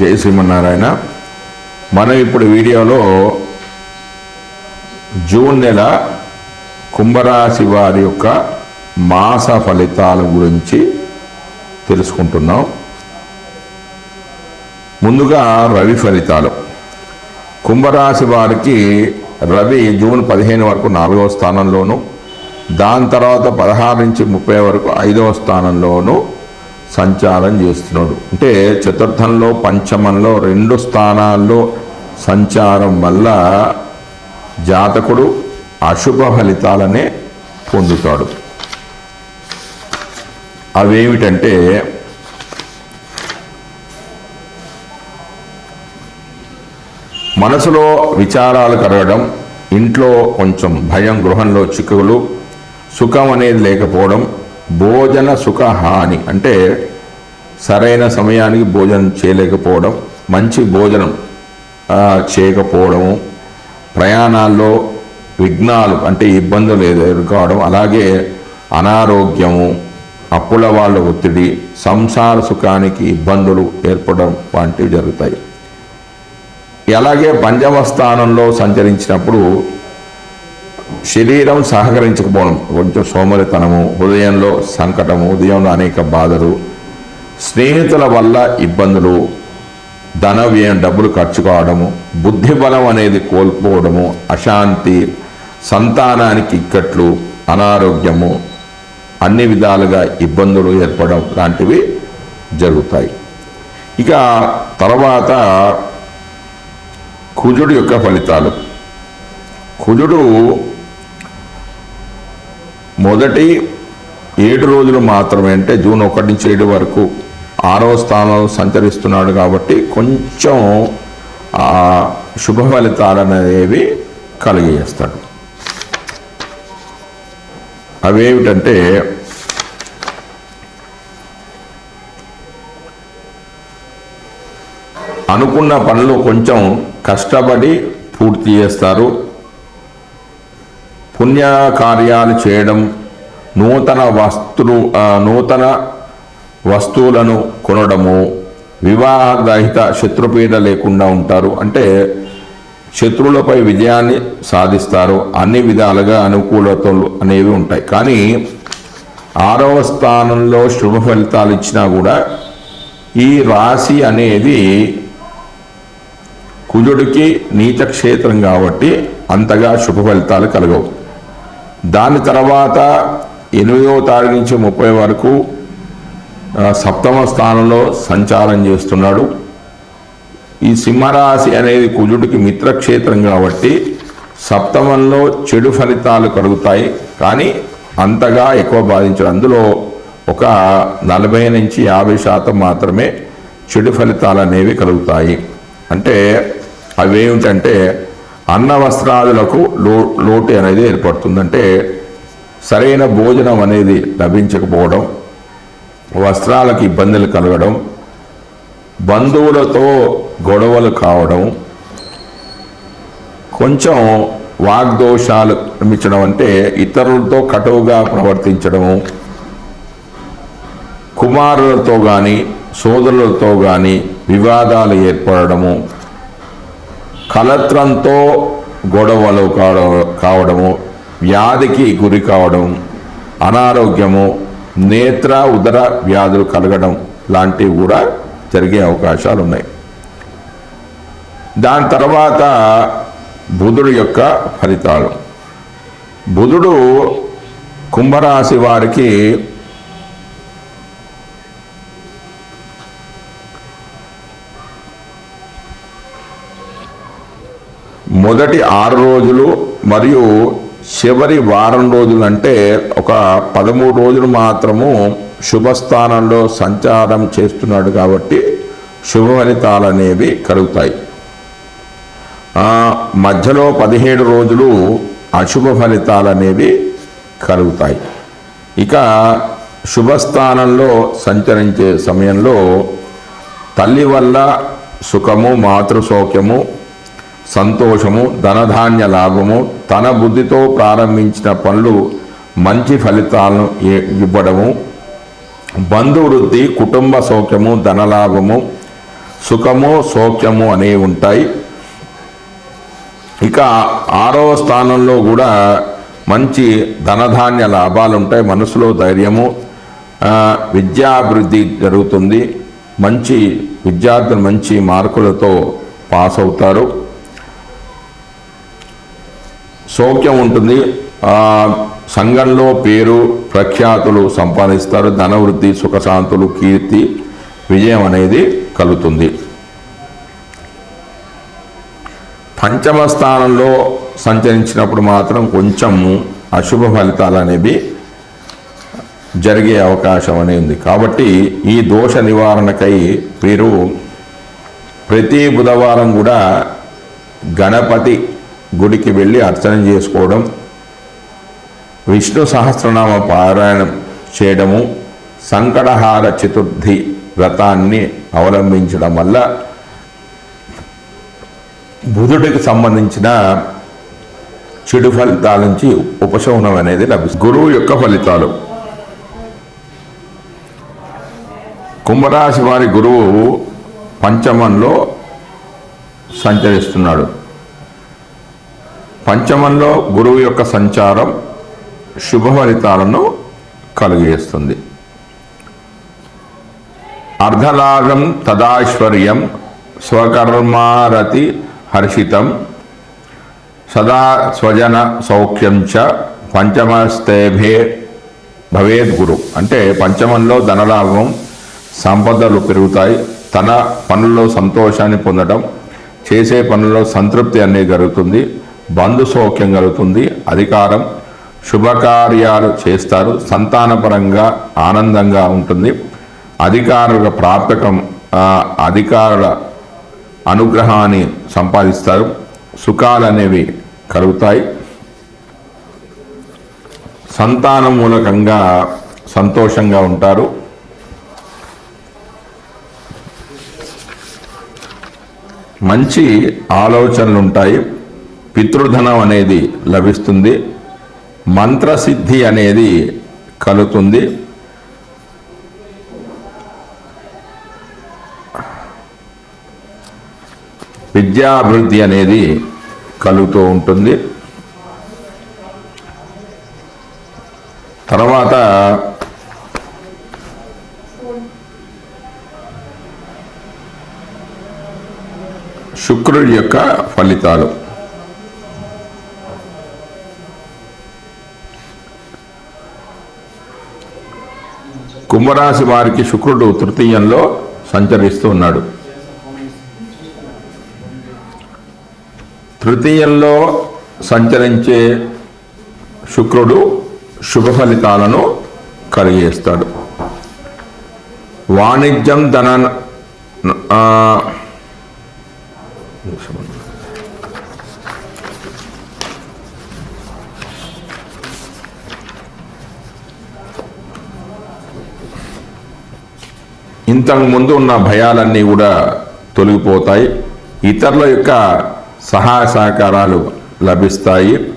జై శ్రీమన్నారాయణ. మనం ఇప్పుడు వీడియోలో జూన్ నెల కుంభరాశి వారి యొక్క మాస ఫలితాల గురించి తెలుసుకుంటున్నాం. ముందుగా రవి ఫలితాలు. కుంభరాశి వారికి రవి జూన్ పదిహేను వరకు నాలుగవ స్థానంలోను దాని తర్వాత పదహారు నుంచి ముప్పై వరకు ఐదవ స్థానంలోను సంచారం చేస్తున్నాడు. అంటే చతుర్థంలో పంచమంలో రెండు స్థానాల్లో సంచారం వల్ల జాతకుడు అశుభ ఫలితాలనే పొందుతాడు. అవేమిటంటే మనసులో విచారాలు కలగడం ఇంట్లో కొంచెం భయం గృహంలో చిక్కులు సుఖం అనేది లేకపోవడం భోజన సుఖ హాని అంటే సరైన సమయానికి భోజనం చేయలేకపోవడం మంచి భోజనం చేయకపోవడము ప్రయాణాల్లో విఘ్నాలు అంటే ఇబ్బందులు ఎదుర్కోవడం అలాగే అనారోగ్యము అప్పుల వాళ్ళ ఒత్తిడి సంసార సుఖానికి ఇబ్బందులు ఏర్పడడం వంటివి జరుగుతాయి. అలాగే పంచమ స్థానంలో సంచరించినప్పుడు శరీరం సహకరించకపోవడం కొంచెం సోమరితనము ఉదయంలో సంకటము ఉదయంలో అనేక బాధలు స్నేహితుల వల్ల ఇబ్బందులు ధన వ్యయం డబ్బులు ఖర్చు కావడము బుద్ధి బలం అనేది కోల్పోవడము అశాంతి సంతానానికి ఇక్కట్లు అనారోగ్యము అన్ని విధాలుగా ఇబ్బందులు ఏర్పడడం లాంటివి జరుగుతాయి. ఇక తర్వాత కుజుడు యొక్క ఫలితాలు. కుజుడు మొదటి ఏడు రోజులు మాత్రమే అంటే జూన్ ఒకటి నుంచి ఏడు వరకు ఆరవ స్థానంలో సంచరిస్తున్నాడు కాబట్టి కొంచెం శుభ ఫలితాలు అనేవి కలిగజేస్తాడు అవేమిటంటే అనుకున్న పనులు కొంచెం కష్టపడి పూర్తి చేస్తారు. పుణ్యకార్యాలు చేయడం నూతన వస్తులు నూతన వస్తువులను కొనడము వివాహరహిత శత్రుపీడ లేకుండా ఉంటారు. అంటే శత్రువులపై విజయాన్ని సాధిస్తారు. అన్ని విధాలుగా అనుకూలతలు అనేవి ఉంటాయి. కానీ ఆరవ స్థానంలో శుభ ఫలితాలు ఇచ్చినా కూడా ఈ రాశి అనేది కుజుడికి నీచ క్షేత్రం కాబట్టి అంతగా శుభ ఫలితాలు కలగవు. దాని తర్వాత ఎనిమిదవ తారీఖు నుంచి ముప్పై వరకు సప్తమ స్థానంలో సంచారం చేస్తున్నాడు. ఈ సింహరాశి అనేది కుజుడికి మిత్రక్షేత్రం కాబట్టి సప్తమంలో చెడు ఫలితాలు కలుగుతాయి. కానీ అంతగా ఎక్కువ బాధించడం. అందులో ఒక నలభై నుంచి యాభై శాతం మాత్రమే చెడు ఫలితాలు అనేవి కలుగుతాయి. అంటే అవి ఏమిటంటే అన్న వస్త్రాదులకు లో లోటు అనేది ఏర్పడుతుంది అంటే సరైన భోజనం అనేది లభించకపోవడం వస్త్రాలకు ఇబ్బందులు కలగడం బంధువులతో గొడవలు కావడం కొంచెం వాగ్దోషాలు నిర్మించడం అంటే ఇతరులతో కటువుగా ప్రవర్తించడము కుమారులతో కానీ సోదరులతో కానీ వివాదాలు ఏర్పడము కలత్రంతో గొడవలు కావ- కావడము వ్యాధికి గురి కావడం అనారోగ్యము నేత్ర ఉదర వ్యాధులు కలగడం లాంటివి కూడా జరిగే అవకాశాలు ఉన్నాయి దాని తర్వాత బుధుడు యొక్క ఫలితాలు. బుధుడు కుంభరాశి వారికి మొదటి ఆరు రోజులు మరియు చివరి వారం రోజులు అంటే ఒక పదమూడు రోజులు మాత్రము శుభస్థానంలో సంచారం చేస్తున్నాడు కాబట్టి శుభ ఫలితాలు అనేవి కలుగుతాయి. మధ్యలో పదిహేడు రోజులు అశుభ ఫలితాలు అనేవి కలుగుతాయి. ఇక శుభస్థానంలో సంచరించే సమయంలో తల్లి వల్ల సుఖము మాతృ సౌఖ్యము సంతోషము ధనధాన్య లాభము తన బుద్ధితో ప్రారంభించిన పనులు మంచి ఫలితాలను ఇ- ఇవ్వడము బంధువృద్ధి కుటుంబ సౌఖ్యము ధనలాభము సుఖము సౌఖ్యము అనేవి ఉంటాయి. ఇక ఆరవ స్థానంలో కూడా మంచి ధనధాన్య లాభాలు ఉంటాయి. మనసులో ధైర్యము విద్యాభివృద్ధి జరుగుతుంది. మంచి విద్యార్థులు మంచి మార్కులతో పాస్ అవుతారు. సౌఖ్యం ఉంటుంది. ఆ, సంఘంలో పేరు ప్రఖ్యాతులు సంపాదిస్తారు. ధనవృద్ధి సుఖశాంతులు కీర్తి విజయం అనేది కలుగుతుంది. పంచమ స్థానంలో సంచరించినప్పుడు మాత్రం కొంచెం అశుభ ఫలితాలు అనేవి జరిగే అవకాశం అనేది ఉంది. కాబట్టి ఈ దోష నివారణకై మీరు ప్రతి బుధవారం కూడా గణపతి గుడికి వెళ్ళి అర్చన చేసుకోవడం విష్ణు సహస్రనామ పారాయణం చేయడము సంకటహార చతుర్థి వ్రతాన్ని అవలంబించడం వల్ల బుధుడికి సంబంధించిన చెడు ఫలితాల నుంచి ఉపశమనం అనేది లభిస్తుంది. గురువు యొక్క ఫలితాలు. కుంభరాశి వారి గురువు పంచమంలో సంచరిస్తున్నాడు. పంచమంలో గురువు యొక్క సంచారం శుభ ఫలితాలను కలుగజేస్తుంది. అర్ధలాగం తదాశ్వర్యం స్వకర్మారతి హర్షితం సదా స్వజన సౌఖ్యం చ పంచమస్తేభే భవేద్ గురు. అంటే పంచమంలో ధనలాభం సంపదలు పెరుగుతాయి. తన పనుల్లో సంతోషాన్ని పొందడం చేసే పనుల్లో సంతృప్తి అనేది జరుగుతుంది. బంధు సౌఖ్యం కలుగుతుంది అధికారం శుభకార్యాలు చేస్తారు సంతానపరంగా ఆనందంగా ఉంటుంది. అధికారుల ప్రాప్తకం అధికారుల అనుగ్రహాన్ని సంపాదిస్తారు. సుఖాలు అనేవి కలుగుతాయి. సంతానం మూలకంగా సంతోషంగా ఉంటారు. మంచి ఆలోచనలు ఉంటాయి పితృధనం అనేది లభిస్తుంది మంత్రసిద్ధి అనేది కలుగుతుంది. విద్యాభివృద్ధి అనేది కలుగుతూ ఉంటుంది. తర్వాత శుక్రుడి యొక్క ఫలితాలు. కుంభరాశి వారికి శుక్రుడు తృతీయంలో సంచరిస్తూ ఉన్నాడు. తృతీయంలో సంచరించే శుక్రుడు శుభ ఫలితాలను కలిగేస్తాడు. వాణిజ్యం ధన ఇంతకు ముందు ఉన్న భయాలన్నీ కూడా తొలగిపోతాయి. ఇతరుల యొక్క సహాయ సహకారాలు లభిస్తాయి.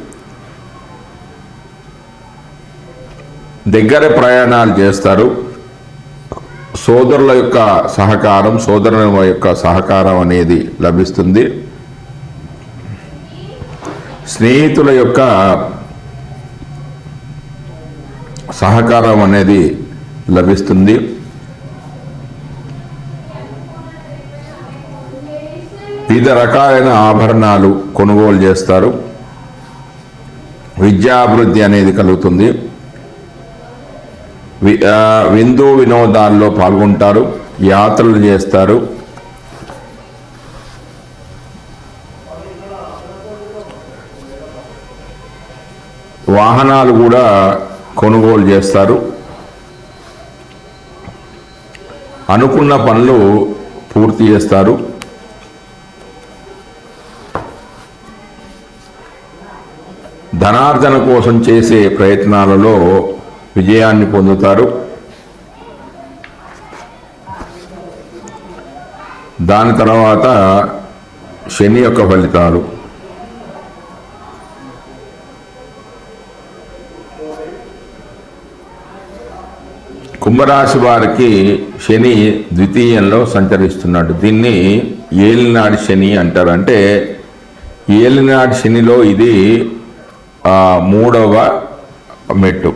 దగ్గర ప్రయాణాలు చేస్తారు. సోదరుల యొక్క సహకారం సోదరుల యొక్క సహకారం అనేది లభిస్తుంది. స్నేహితుల యొక్క సహకారం అనేది లభిస్తుంది. వివిధ రకాలైన ఆభరణాలు కొనుగోలు చేస్తారు. విద్యాభివృద్ధి అనేది కలుగుతుంది. విందు వినోదాల్లో పాల్గొంటారు యాత్రలు చేస్తారు. వాహనాలు కూడా కొనుగోలు చేస్తారు. అనుకున్న పనులు పూర్తి చేస్తారు. ధనార్జన కోసం చేసే ప్రయత్నాలలో విజయాన్ని పొందుతారు. దాని తర్వాత శని యొక్క ఫలితాలు. కుంభరాశి వారికి శని ద్వితీయంలో సంచరిస్తున్నాడు. దీన్ని ఏలినాడి శని అంటారు. అంటే ఏలినాడి శనిలో ఇది మూడవ మెట్టు.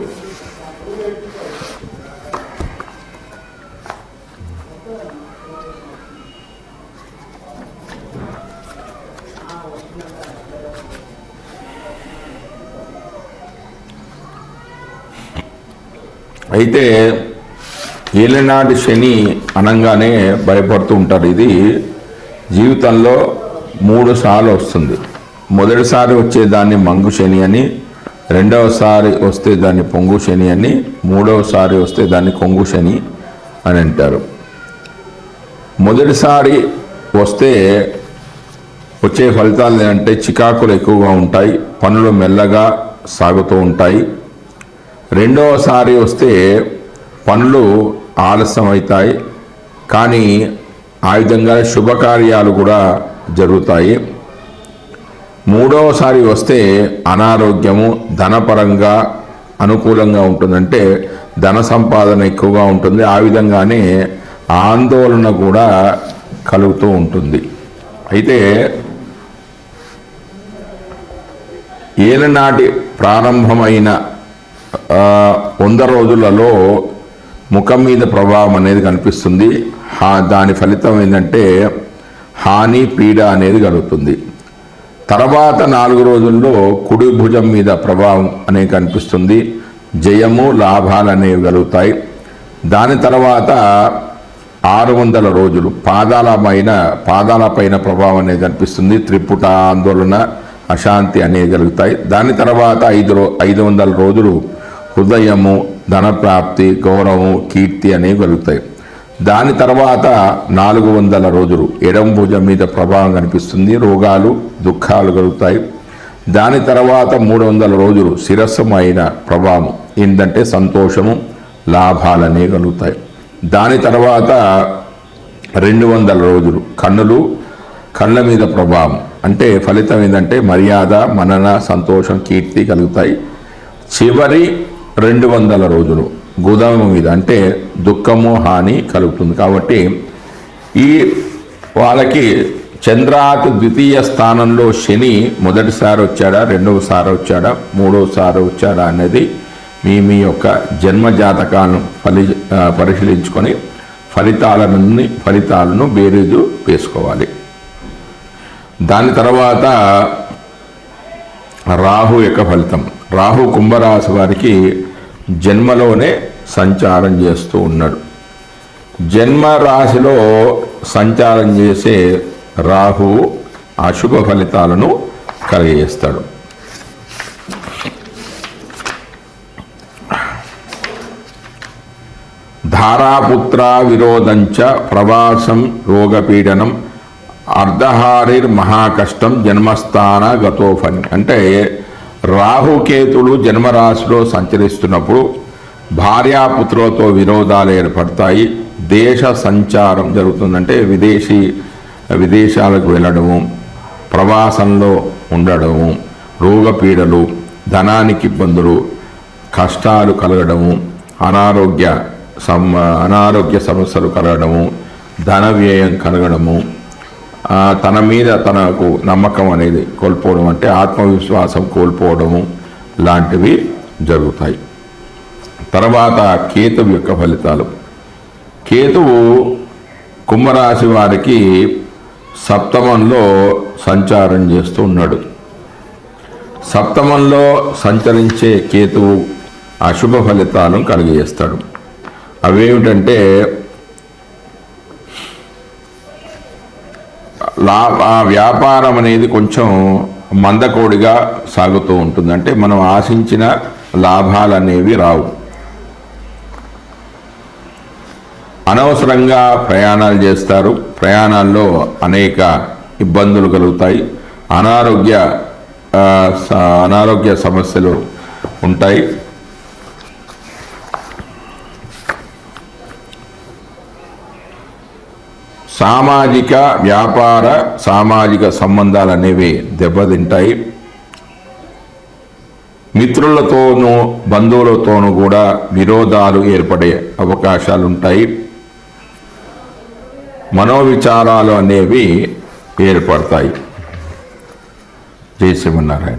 అయితే ఏలినాటి శని అనగానే భయపడుతూ ఉంటారు. ఇది జీవితంలో మూడు సార్లు వస్తుంది. మొదటిసారి వచ్చే దాన్ని మంగు శని అని రెండవసారి వస్తే దాన్ని పొంగు శని అని మూడవసారి వస్తే దాన్ని కొంగు శని అని అంటారు. మొదటిసారి వస్తే వచ్చే ఫలితాలు ఏంటంటే చికాకులు ఎక్కువగా ఉంటాయి పనులు మెల్లగా సాగుతూ ఉంటాయి. రెండవసారి వస్తే పనులు ఆలస్యం అవుతాయి కానీ ఆ విధంగా శుభకార్యాలు కూడా జరుగుతాయి. మూడవసారి వస్తే అనారోగ్యము ధనపరంగా అనుకూలంగా ఉంటుందంటే ధన సంపాదన ఎక్కువగా ఉంటుంది. ఆ విధంగానే ఆందోళన కూడా కలుగుతూ ఉంటుంది. అయితే ఏలనాటి ప్రారంభమైన వంద రోజులలో ముఖం మీద ప్రభావం అనేది కనిపిస్తుంది. దాని ఫలితం ఏంటంటే హాని పీడ అనేది కలుగుతుంది. తర్వాత నాలుగు రోజుల్లో కుడి భుజం మీద ప్రభావం అనే కనిపిస్తుంది. జయము లాభాలు అనేవి కలుగుతాయి. దాని తర్వాత ఆరు వందల రోజులు పాదాలమైన పాదాలపైన ప్రభావం అనేది కనిపిస్తుంది. త్రిపుట ఆందోళన అశాంతి అనేవి కలుగుతాయి. దాని తర్వాత ఐదు రో ఐదు వందల రోజులు హృదయము ధనప్రాప్తి గౌరవము కీర్తి అనేవి కలుగుతాయి. దాని తర్వాత నాలుగు వందల రోజులు ఎడం భుజం మీద ప్రభావం కనిపిస్తుంది రోగాలు దుఃఖాలు కలుగుతాయి. దాని తర్వాత మూడు వందల రోజులు శిరస్సమైన ప్రభావం ఏంటంటే సంతోషము లాభాలనే కలుగుతాయి. దాని తర్వాత రెండు వందల రోజులు కన్నులు కళ్ళ మీద ప్రభావం అంటే ఫలితం ఏంటంటే మర్యాద మనన సంతోషం కీర్తి కలుగుతాయి. చివరి రెండు వందల రోజులు గోదాము మీద అంటే దుఃఖము హాని కలుగుతుంది. కాబట్టి ఈ వాళ్ళకి చంద్రాకు ద్వితీయ స్థానంలో శని మొదటిసారి వచ్చాడా రెండవసారి వచ్చాడా మూడవసారి వచ్చాడా అనేది మీ మీ యొక్క జన్మ జాతకాలను ఫలి పరిశీలించుకొని ఫలితాలను ఫలితాలను బేరీజు వేసుకోవాలి. దాని తర్వాత రాహు యొక్క ఫలితం. రాహు కుంభరాశి వారికి జన్మలోనే సంచారం చేస్తూ ఉన్నాడు. జన్మ రాశిలో సంచారం చేసే రాహు అశుభ ఫలితాలను కలిగజేస్తాడు. ధారాపుత్ర విరోధంచ ప్రవాసం రోగపీడనం అర్ధహారిర్ మహాకష్టం జన్మస్థాన గతోఫని అంటే రాహుకేతులు జన్మరాశిలో సంచరిస్తున్నప్పుడు భార్యాపుత్రులతో విరోధాలు ఏర్పడతాయి. దేశ సంచారం జరుగుతుందంటే విదేశీ విదేశాలకు వెళ్ళడము ప్రవాసంలో ఉండడము రోగపీడలు ధనానికి ఇబ్బందులు కష్టాలు కలగడము అనారోగ్య సమ అనారోగ్య సమస్యలు కలగడము ధన వ్యయం కలగడము తన మీద తనకు నమ్మకం అనేది కోల్పోవడం అంటే ఆత్మవిశ్వాసం కోల్పోవడము లాంటివి జరుగుతాయి. తర్వాత కేతువు యొక్క ఫలితాలు. కేతువు కుంభరాశి వారికి సప్తమంలో సంచారం చేస్తూ ఉన్నాడు. సప్తమంలో సంచరించే కేతువు అశుభ ఫలితాలను కలిగజేస్తాడు. అవేమిటంటే లాభ ఆ వ్యాపారం అనేది కొంచెం మందకోడిగా సాగుతూ ఉంటుంది. అంటే మనం ఆశించిన లాభాలు అనేవి రావు. అనవసరంగా ప్రయాణాలు చేస్తారు. ప్రయాణాల్లో అనేక ఇబ్బందులు కలుగుతాయి. అనారోగ్య అనారోగ్య సమస్యలు ఉంటాయి. సామాజిక వ్యాపార సామాజిక సంబంధాలు అనేవి దెబ్బతింటాయి. మిత్రులతోనూ బంధువులతోనూ కూడా విరోధాలు ఏర్పడే అవకాశాలు ఉంటాయి మనోవిచారాలు అనేవి ఏర్పడతాయి. జై శ్రీమన్నారాయణ.